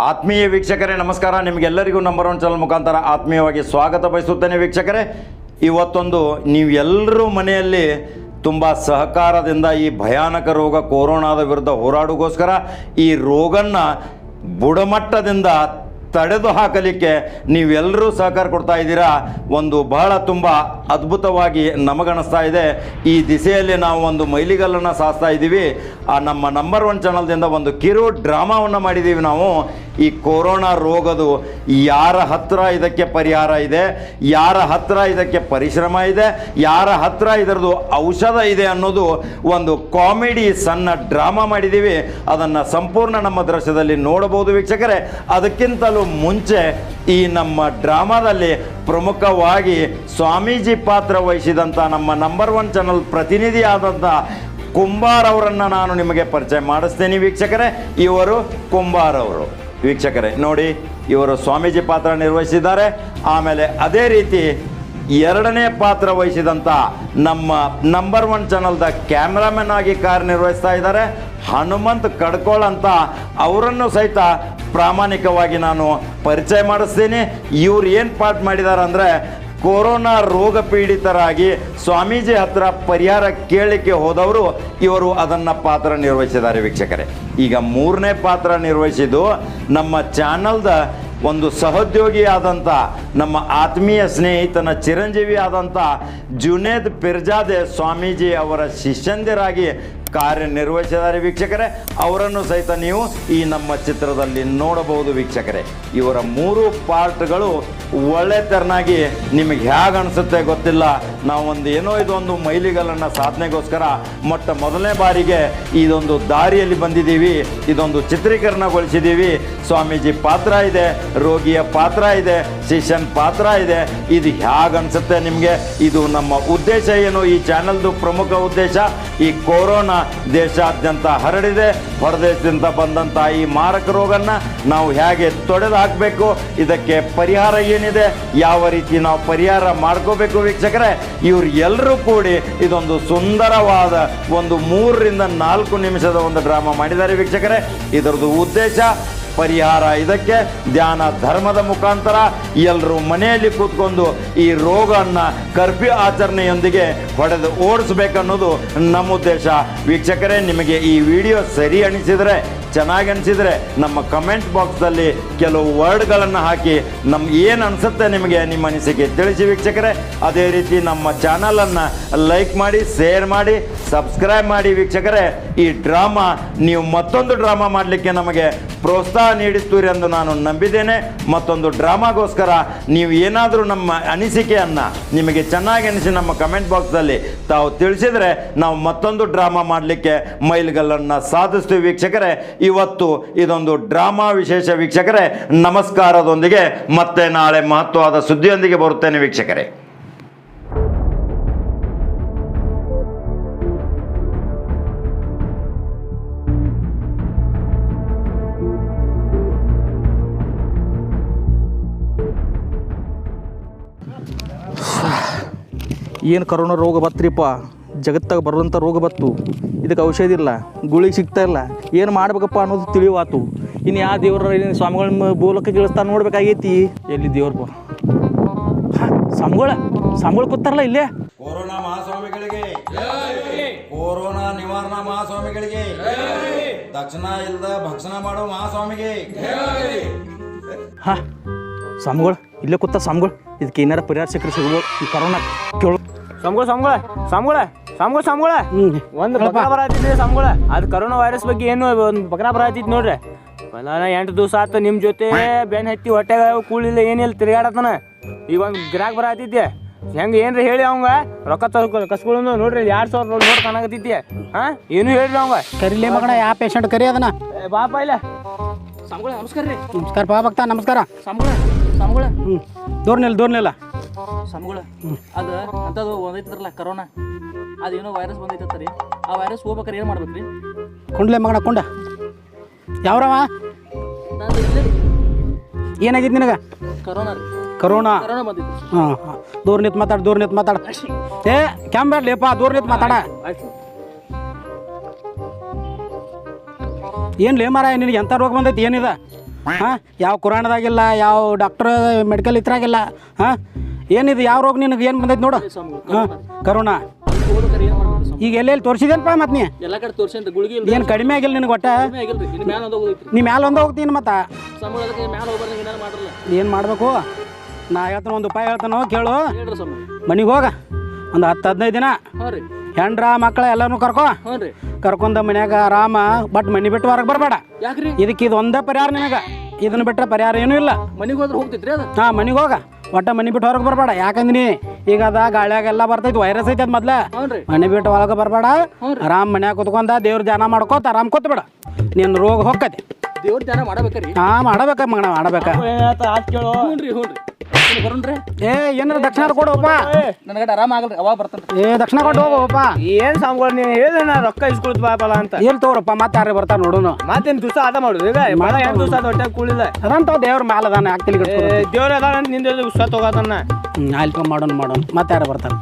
ಆತ್ಮೀಯ ವೀಕ್ಷಕರೇ, ನಮಸ್ಕಾರ. ನಿಮಗೆಲ್ಲರಿಗೂ ನಂಬರ್ ಒನ್ ಚಾನಲ್ ಮುಖಾಂತರ ಆತ್ಮೀಯವಾಗಿ ಸ್ವಾಗತ ಬಯಸುತ್ತೇನೆ ವೀಕ್ಷಕರೇ. ಇವತ್ತೊಂದು ನೀವೆಲ್ಲರೂ ಮನೆಯಲ್ಲಿ ತುಂಬ ಸಹಕಾರದಿಂದ ಈ ಭಯಾನಕ ರೋಗ ಕೊರೋನಾದ ವಿರುದ್ಧ ಹೋರಾಡೋಗೋಸ್ಕರ ಈ ರೋಗನ್ನ ಬುಡಮಟ್ಟದಿಂದ ತಡೆದು ಹಾಕಲಿಕ್ಕೆ ನೀವೆಲ್ಲರೂ ಸಹಕಾರ ಕೊಡ್ತಾ ಇದ್ದೀರಾ? ಒಂದು ಬಹಳ ತುಂಬ ಅದ್ಭುತವಾಗಿ ನಮಗಣಿಸ್ತಾ ಇದೆ. ಈ ದಿಸೆಯಲ್ಲಿ ನಾವು ಒಂದು ಮೈಲಿಗಲ್ಲನ್ನು ಸಾಸ್ತಾ ಇದ್ದೀವಿ. ಆ ನಮ್ಮ ನಂಬರ್ ಒನ್ ಚಾನಲ್ದಿಂದ ಒಂದು ಕಿರು ಡ್ರಾಮಾವನ್ನು ಮಾಡಿದ್ದೀವಿ ನಾವು. ಈ ಕೊರೋನಾ ರೋಗದು ಯಾರ ಹತ್ರ ಇದಕ್ಕೆ ಪರಿಹಾರ ಇದೆ, ಯಾರ ಹತ್ರ ಇದಕ್ಕೆ ಪರಿಶ್ರಮ ಇದೆ, ಯಾರ ಹತ್ರ ಇದರದು ಔಷಧ ಇದೆ ಅನ್ನೋದು ಒಂದು ಕಾಮಿಡಿ ಸಣ್ಣ ಡ್ರಾಮಾ ಮಾಡಿದ್ದೀವಿ. ಅದನ್ನು ಸಂಪೂರ್ಣ ನಮ್ಮ ದೃಶ್ಯದಲ್ಲಿ ನೋಡಬಹುದು ವೀಕ್ಷಕರೇ. ಅದಕ್ಕಿಂತಲೂ ಮುಂಚೆ ಈ ನಮ್ಮ ಡ್ರಾಮಾದಲ್ಲಿ ಪ್ರಮುಖವಾಗಿ ಸ್ವಾಮೀಜಿ ಪಾತ್ರ ವಹಿಸಿದಂಥ ನಮ್ಮ ನಂಬರ್ ಒನ್ ಚಾನಲ್ ಪ್ರತಿನಿಧಿ ಆದಂಥ ಕುಂಬಾರ್ ಅವರನ್ನು ನಾನು ನಿಮಗೆ ಪರಿಚಯ ಮಾಡಿಸ್ತೇನೆ ವೀಕ್ಷಕರೇ. ಇವರು ಕುಂಬಾರ್ ಅವರು. ವೀಕ್ಷಕರೇ, ನೋಡಿ, ಇವರು ಸ್ವಾಮೀಜಿ ಪಾತ್ರ ನಿರ್ವಹಿಸಿದ್ದಾರೆ. ಆಮೇಲೆ ಅದೇ ರೀತಿ ಎರಡನೇ ಪಾತ್ರ ವಹಿಸಿದಂಥ ನಮ್ಮ ನಂಬರ್ ಒನ್ ಚಾನಲ್ದ ಕ್ಯಾಮ್ರಾಮನ್ ಆಗಿ ಕಾರ್ಯನಿರ್ವಹಿಸ್ತಾ ಇದ್ದಾರೆ. ಹನುಮಂತ್ ಕಡ್ಕೋಳ್ ಅಂತ ಅವರನ್ನು ಸಹಿತ ಪ್ರಾಮಾಣಿಕವಾಗಿ ನಾನು ಪರಿಚಯ ಮಾಡಿಸ್ತೀನಿ. ಇವ್ರು ಏನು ಪಾಠ ಮಾಡಿದ್ದಾರೆ ಅಂದರೆ ಕೊರೋನಾ ರೋಗ ಪೀಡಿತರಾಗಿ ಸ್ವಾಮೀಜಿ ಹತ್ರ ಪರಿಹಾರ ಕೇಳಲಿಕ್ಕೆ ಹೋದವರು ಇವರು ಅದನ್ನು ಪಾತ್ರ ನಿರ್ವಹಿಸಿದ್ದಾರೆ ವೀಕ್ಷಕರೇ. ಈಗ ಮೂರನೇ ಪಾತ್ರ ನಿರ್ವಹಿಸಿದ್ದು ನಮ್ಮ ಚಾನಲ್ದ ಒಂದು ಸಹೋದ್ಯೋಗಿ ಆದಂಥ ನಮ್ಮ ಆತ್ಮೀಯ ಸ್ನೇಹಿತನ ಚಿರಂಜೀವಿ ಆದಂಥ ಜುನೇದ್ ಪಿರ್ಜಾದೆ ಸ್ವಾಮೀಜಿ ಅವರ ಶಿಷ್ಯಂದಿರಾಗಿ ಕಾರ್ಯನಿರ್ವಹಿಸಿದ್ದಾರೆ ವೀಕ್ಷಕರೇ. ಅವರನ್ನು ಸಹಿತ ನೀವು ಈ ನಮ್ಮ ಚಿತ್ರದಲ್ಲಿ ನೋಡಬಹುದು ವೀಕ್ಷಕರೇ. ಇವರ ಮೂರು ಪಾರ್ಟ್ಗಳು ಒಳ್ಳೆ ತೆರನಾಗಿ ನಿಮಗೆ ಹೇಗೆ ಅನಿಸುತ್ತೆ ಗೊತ್ತಿಲ್ಲ. ನಾವು ಒಂದು ಏನೋ ಇದೊಂದು ಮೈಲಿಗಲನ್ನು ಸಾಧನೆಗೋಸ್ಕರ ಮೊಟ್ಟ ಮೊದಲನೇ ಬಾರಿಗೆ ಇದೊಂದು ದಾರಿಯಲ್ಲಿ ಬಂದಿದ್ದೀವಿ. ಇದೊಂದು ಚಿತ್ರೀಕರಣಗೊಳಿಸಿದ್ದೀವಿ. ಸ್ವಾಮೀಜಿ ಪಾತ್ರ ಇದೆ, ರೋಗಿಯ ಪಾತ್ರ ಇದೆ, ಶಿಷ್ಯನ್ ಪಾತ್ರ ಇದೆ. ಇದು ಹೇಗೆ ಅನಿಸುತ್ತೆ ನಿಮಗೆ? ಇದು ನಮ್ಮ ಉದ್ದೇಶ ಏನು? ಈ ಚಾನಲ್ದು ಪ್ರಮುಖ ಉದ್ದೇಶ ಈ ಕೊರೋನಾ ದೇಶಾದ್ಯಂತ ಹರಡಿದೆ, ಹೊರದೇಶದಿಂದ ಬಂದಂಥ ಈ ಮಾರಕ ರೋಗನ್ನ ನಾವು ಹೇಗೆ ತೊಡೆದು ಹಾಕಬೇಕು ಇದಕ್ಕೆ ಪರಿಹಾರ ಏನಿದೆ, ಯಾವ ರೀತಿ ನಾವು ಪರಿಹಾರ ಮಾಡ್ಕೋಬೇಕು ವೀಕ್ಷಕರೇ, ಇವ್ರು ಎಲ್ಲರೂ ಕೂಡಿ ಇದೊಂದು ಸುಂದರವಾದ ಒಂದು ಮೂರರಿಂದ ನಾಲ್ಕು ನಿಮಿಷದ ಒಂದು ಡ್ರಾಮಾ ಮಾಡಿದ್ದಾರೆ ವೀಕ್ಷಕರೇ. ಇದರದ್ದು ಉದ್ದೇಶ ಪರಿಹಾರ. ಇದಕ್ಕೆ ಧ್ಯಾನ ಧರ್ಮದ ಮುಖಾಂತರ ಎಲ್ಲರೂ ಮನೆಯಲ್ಲಿ ಕೂತ್ಕೊಂಡು ಈ ರೋಗವನ್ನು ಕರ್ಫ್ಯೂ ಆಚರಣೆಯೊಂದಿಗೆ ಹೊಡೆದು ಓಡಿಸ್ಬೇಕನ್ನೋದು ನಮ್ಮ ಉದ್ದೇಶ. ವೀಕ್ಷಕರೇ, ನಿಮಗೆ ಈ ವಿಡಿಯೋ ಸರಿ ಅನಿಸಿದರೆ ಚೆನ್ನಾಗಿ ಅನಿಸಿದರೆ ನಮ್ಮ ಕಮೆಂಟ್ ಬಾಕ್ಸ್ದಲ್ಲಿ ಕೆಲವು ವರ್ಡ್ಗಳನ್ನು ಹಾಕಿ ನಮ್ಮ ಏನು ಅನಿಸುತ್ತೆ ನಿಮಗೆ ನಿಮ್ಮ ಅನಿಸಿಕೆ ತಿಳಿಸಿ ವೀಕ್ಷಕರೇ. ಅದೇ ರೀತಿ ನಮ್ಮ ಚಾನಲನ್ನು ಲೈಕ್ ಮಾಡಿ ಶೇರ್ ಮಾಡಿ ಸಬ್ಸ್ಕ್ರೈಬ್ ಮಾಡಿ ವೀಕ್ಷಕರೇ. ಈ ಡ್ರಾಮಾ ನೀವು ಮತ್ತೊಂದು ಡ್ರಾಮಾ ಮಾಡಲಿಕ್ಕೆ ನಮಗೆ ಪ್ರೋತ್ಸಾಹ ನೀಡುತ್ತೀರಿ ಎಂದು ನಾನು ನಂಬಿದ್ದೇನೆ. ಮತ್ತೊಂದು ಡ್ರಾಮಾಗೋಸ್ಕರ ನೀವು ಏನಾದರೂ ನಮ್ಮ ಅನಿಸಿಕೆಯನ್ನು ನಿಮಗೆ ಚೆನ್ನಾಗಿ ಅನಿಸಿ ನಮ್ಮ ಕಮೆಂಟ್ ಬಾಕ್ಸಲ್ಲಿ ತಾವು ತಿಳಿಸಿದರೆ ನಾವು ಮತ್ತೊಂದು ಡ್ರಾಮಾ ಮಾಡಲಿಕ್ಕೆ ಮೈಲ್ಗಲ್ಲನ್ನು ಸಾಧಿಸ್ತೀವಿ ವೀಕ್ಷಕರೇ. ಇವತ್ತು ಇದೊಂದು ಡ್ರಾಮಾ ವಿಶೇಷ ವೀಕ್ಷಕರೇ, ನಮಸ್ಕಾರದೊಂದಿಗೆ ಮತ್ತೆ ನಾಳೆ ಮಹತ್ವವಾದ ಸುದ್ದಿಯೊಂದಿಗೆ ಬರುತ್ತೇನೆ ವೀಕ್ಷಕರೇ. ಏನು ಕರೋನಾ ರೋಗ ಬತ್ರಿಪ್ಪ? ಜಗತ್ತಾಗ ಬರುವಂಥ ರೋಗ ಬತ್ತು. ಇದಕ್ಕೆ ಔಷಧಿ ಇಲ್ಲ ಗುಳಿಗೆ ಸಿಗ್ತಾ ಇಲ್ಲ ಏನು ಮಾಡ್ಬೇಕಪ್ಪ ಅನ್ನೋದು ತಿಳಿವಾತು ಇನ್ನು ಯಾವ ದೇವ್ರ ಏನು ಸ್ವಾಮಿಗಳ ಬೋಲಕ್ಕೆ ಕೇಳಿಸ್ತಾ ನೋಡ್ಬೇಕಾಗೈತಿ? ಎಲ್ಲಿ ದೇವ್ರಪ್ಪ ಹಾಂ ಸ್ವಾಮಿಗಳ ಸ್ವಾಮಿಗಳು ಕೂತಾರಲ್ಲ ಇಲ್ಲೇ? ಕೊರೋನಾ ಮಹಾಸ್ವಾಮಿಗಳಿಗೆ. ಕೊರೋನಾ ನಿವಾರಣಾ ಮಹಾಸ್ವಾಮಿಗಳಿಗೆ. ದಕ್ಷಿಣ ಇಲ್ಲದ ಭಕ್ಷಣ ಮಾಡೋ ಮಹಾಸ್ವಾಮಿಗೆ. ಹಾಂ ಸ್ವಾಮಿಗಳು ಇಲ್ಲೇ ಕೂತ ಸ್ವಾಮಿಗಳು. ಇದಕ್ಕೆ ಏನಾರ ಪರಿಹಾರ ಸಿಕ್ಕರೆ ಸಿಗ್ಬೋದು. ಈ ಕೊರೋನಾ ಕೇಳು ಸ್ವಾಮಿಗಳು ಸ್ವಾಮಿಗಳ ಸಂಗುಳ ಸಂಗುಳ ಸಂಗುಳ ಒಂದು ಬಕರ ಬರತ್ತಿದ್ರಿ ಸಂಗುಳ ಅದು ಕರೋನಾ ವೈರಸ್ ಬಗ್ಗೆ ಏನು ಒಂದು ಬಕರ ಬರತ್ತಿತ್ತು ನೋಡ್ರಿ. ನಾನು ಎಂಟು ದಿವಸ ಆತ ನಿಮ್ಮ ಜೊತೆ ಬೆನ್ ಹತ್ತಿ ಹೊಟ್ಟೆಗ ಕೂಳಿಲ್ಲ ಏನಿಲ್ಲ ತಿರುಗಾಡತನ ಈಗ ಒಂದು ಗಿರಾಕ್ ಬರತ್ತಿದ್ದೆ ಹೆಂಗೆ ಏನ್ರಿ ಹೇಳಿ ಅವಂಗ? ರೊಕ್ಕ ತರ್ಕ ಕಸ್ಕೊಳ್ಳೋದು ನೋಡ್ರಿ ಎರಡು ಸಾವಿರ ನೋಡಿ ಕಾಣಕತ್ತಿದ್ದೆ ಹಾ? ಏನು ಹೇಳ್ರಿ ಅವಂಗ? ಕರಿಲಿ ಮಗಣ ಯಾವ ಪೇಷಂಟ್ ಕರಿ ಅದನ್ನ? ಬಾಪ ಇಲ್ಲ. ಸಂಗುಳ ನಮಸ್ಕಾರ ರೀ. ನಮಸ್ಕಾರ ಬಾ ಭಕ್ತ ನಮಸ್ಕಾರ. ಸ್ವಾಮಿಗಳ ಸ್ವಾಮಿಗಳ ಹ್ಞೂ ದೂರ್ನಿಲ್ಲ ದೂರ್ನಿಲ್ಲ ಸ್ವಾಮಿಗಳ ಅದು ಅಂಥದ್ದು ಒಂದೈತ್ರಲ್ಲ ಕರೋನಾ ಅದೇನೋ ವೈರಸ್ ಬಂದೈತೆ ರೀ ಆ ವೈರಸ್ ಹೋಗ್ಬೇಕಾರೆ ಏನು ಮಾಡ್ಬೇಕು ರೀ? ಕುಂಡ್ಲೆ ಮಗಣ ಕುಂಡ. ಯಾವ್ರವ? ನಾನು ಇಲ್ಲೇ. ರೀ ಏನಾಗಿತ್ತು ನಿನಗೆ? ಕರೋನಾ ರೀ. ಕರೋನಾ? ಕರೋನಾ ಬಂದಿತ್ತು ಹಾಂ ದೂರ ನಿಂತು ಮಾತಾಡ ದೂರ ನಿಂತು ಮಾತಾಡ. ಏ ಕ್ಯಾಂಬೇಡ್ಲೇಪ ದೂರ ನಿಂತು ಮಾತಾಡ. ಆಯ್ತು. ಏನು ಲೇ ಮಾರ ನಿನಗೆ ಎಂಥ ರೋಗ ಬಂದೈತಿ? ಏನಿದೆ? ಹಾಂ ಯಾವ ಕುರಾಣದಾಗಿಲ್ಲ ಯಾವ ಡಾಕ್ಟರ್ ಮೆಡಿಕಲ್ ಇತ್ರಾಗಿಲ್ಲ ಹಾಂ? ಏನಿದು? ಯಾವ ರೋಗ ನಿನಗೆ ಏನು ಬಂದೈತಿ ನೋಡು? ಹಾಂ ಕರೋನಾ. ಈಗ ಎಲ್ಲೆಲ್ಲಿ ತೋರಿಸಿದೇನಪ್ಪ ಮತ್ತೆ ನೀ? ಎಲ್ಲ ಕಡೆ ತೋರ್ಸೇನ್ರಿ ಗುಳಿಗೆ ಏನು ಕಡಿಮೆ ಆಗಿಲ್ಲ ನಿನಗೆ ಒಟ್ಟ? ಆಗಿಲ್ರಿ. ಇನ್ನು ಮ್ಯಾಲ ಒಂದು ಹೋಗೈತ್ರಿ ನೀ ಮ್ಯಾಲ ಒಂದು ಹೋಗ್ತೀನಿ ಮತ್ತೆ. ಸ್ವಾಮಿಗಳ ಅದಕ್ಕೆ ಮ್ಯಾಲ ಹೋಗ್ಬಾರ್ದು ಏನಾರು ಮಾಡ್ರಲ್ಲ. ಏನು ಮಾಡಬೇಕು? ನಾ ಹೇಳ್ತಾನೆ ಒಂದು ಉಪಾಯ ಹೇಳ್ತಾನೋ ಕೇಳು. ಹೇಳ್ರಿ ಮನೆಗೆ ಹೋಗ. ಒಂದು ಹತ್ತು ಹದಿನೈದು ದಿನ. ಹಾಂ ರೀ. ಹೆಂಡ್ರ ಮಕ್ಕಳ ಎಲ್ಲಾನು ಕರ್ಕೋ. ಹ್ಞೂ ರೀ. ಕರ್ಕೊಂಡ ಮನ್ಯಾಗ ಆರಾಮ ಬಟ್ ಮನೆ ಬಿಟ್ಟು ಹೊರಗೆ ಬರಬೇಡ. ಯಾಕ್ರಿ? ಇದಕ್ಕೆ ಇದು ಒಂದೇ ಪರಿಹಾರ ನಿನಗೆ. ಇದನ್ನ ಬಿಟ್ಟರೆ ಪರಿಹಾರ ಏನೂ ಇಲ್ಲ. ಮನೆಗೆ ಹೋದ್ರೆ ಹೋಗ್ತೈತ್ರಿ ಅದು? ಹಾಂ ಮನೆಗೆ ಹೋಗ. ಒಟ್ಟ ಮನೆ ಬಿಟ್ಟು ಹೊರಗೆ ಬರಬೇಡ. ಯಾಕಂದ್ರಿ ಈಗ ಅದ ಗಾಳಿಯಾಗೆಲ್ಲ ಬರ್ತೈತಿ ವೈರಸ್ ಐತಿ ಅದು ಮೊದ್ಲ. ಮನೆ ಬಿಟ್ಟು ಒಳಗೆ ಬರಬೇಡ. ಆರಾಮ್ ಮನ್ಯಾಗ ಕುತ್ಕೊಂಡ ದೇವ್ರ ಧ್ಯಾನ ಮಾಡ್ಕೋತ ಆರಾಮ್ ಕೂತ್ಬೇಡ ನಿನ್ನ ರೋಗ ಹೋಗ್ತೈತಿ ದೇವ್ರ ಧ್ಯಾನ ಮಾಡಬೇಕ್ರಿ. ಹಾ ಮಾಡಬೇಕ ಮಗನ ಮಾಡಬೇಕ. ಕೇಳು. ಹ್ಞೂ ರೀ ಬರೋಣ್ರಿ. ಏ ಏನಾರ ದಕ್ಷಿಣ ಕೊಡೋಪ್ಪ ನನಗೆ ಆರಾಮ ಆಗಲ್ರಿ ಅವಾಗ ಬರ್ತಾನೆ. ಏ ದಕ್ಷಿಣ ಕೊಟ್ಟು ಹೋಗೋಪ್ಪ ಏನ್ ನೀನು ಹೇಳಿದ್ರೆ ನಾ ರೊಕ್ಕ ಇಸ್ಕೊಳ್ತ ಬಾಪಲ್ಲ ಅಂತ. ಎಲ್ಲಿ ತಗೋರಪ್ಪ ಮತ್ತೆ ಯಾರೇ ಬರ್ತಾರ ನೋಡೋಣ ಮತ್ತೇನ್ ದಿವಸ ಅದ ಮಾಡುದು ಈಗ ಮಳ ಏನು ದಿವಸ ಅದ ಹೊಟ್ಟೆ ಕೂಳಿಲ್ಲ. ಅದಂತ ದೇವ್ರ ಮ್ಯಾಲ ಅದಾನ ದೇವ್ರ ನಿಂದ ಹ್ಞೂ ಮಾಡೋಣ ಮಾಡೋಣ ಮತ್ತೆ ಯಾರು ಬರ್ತಾರೆ?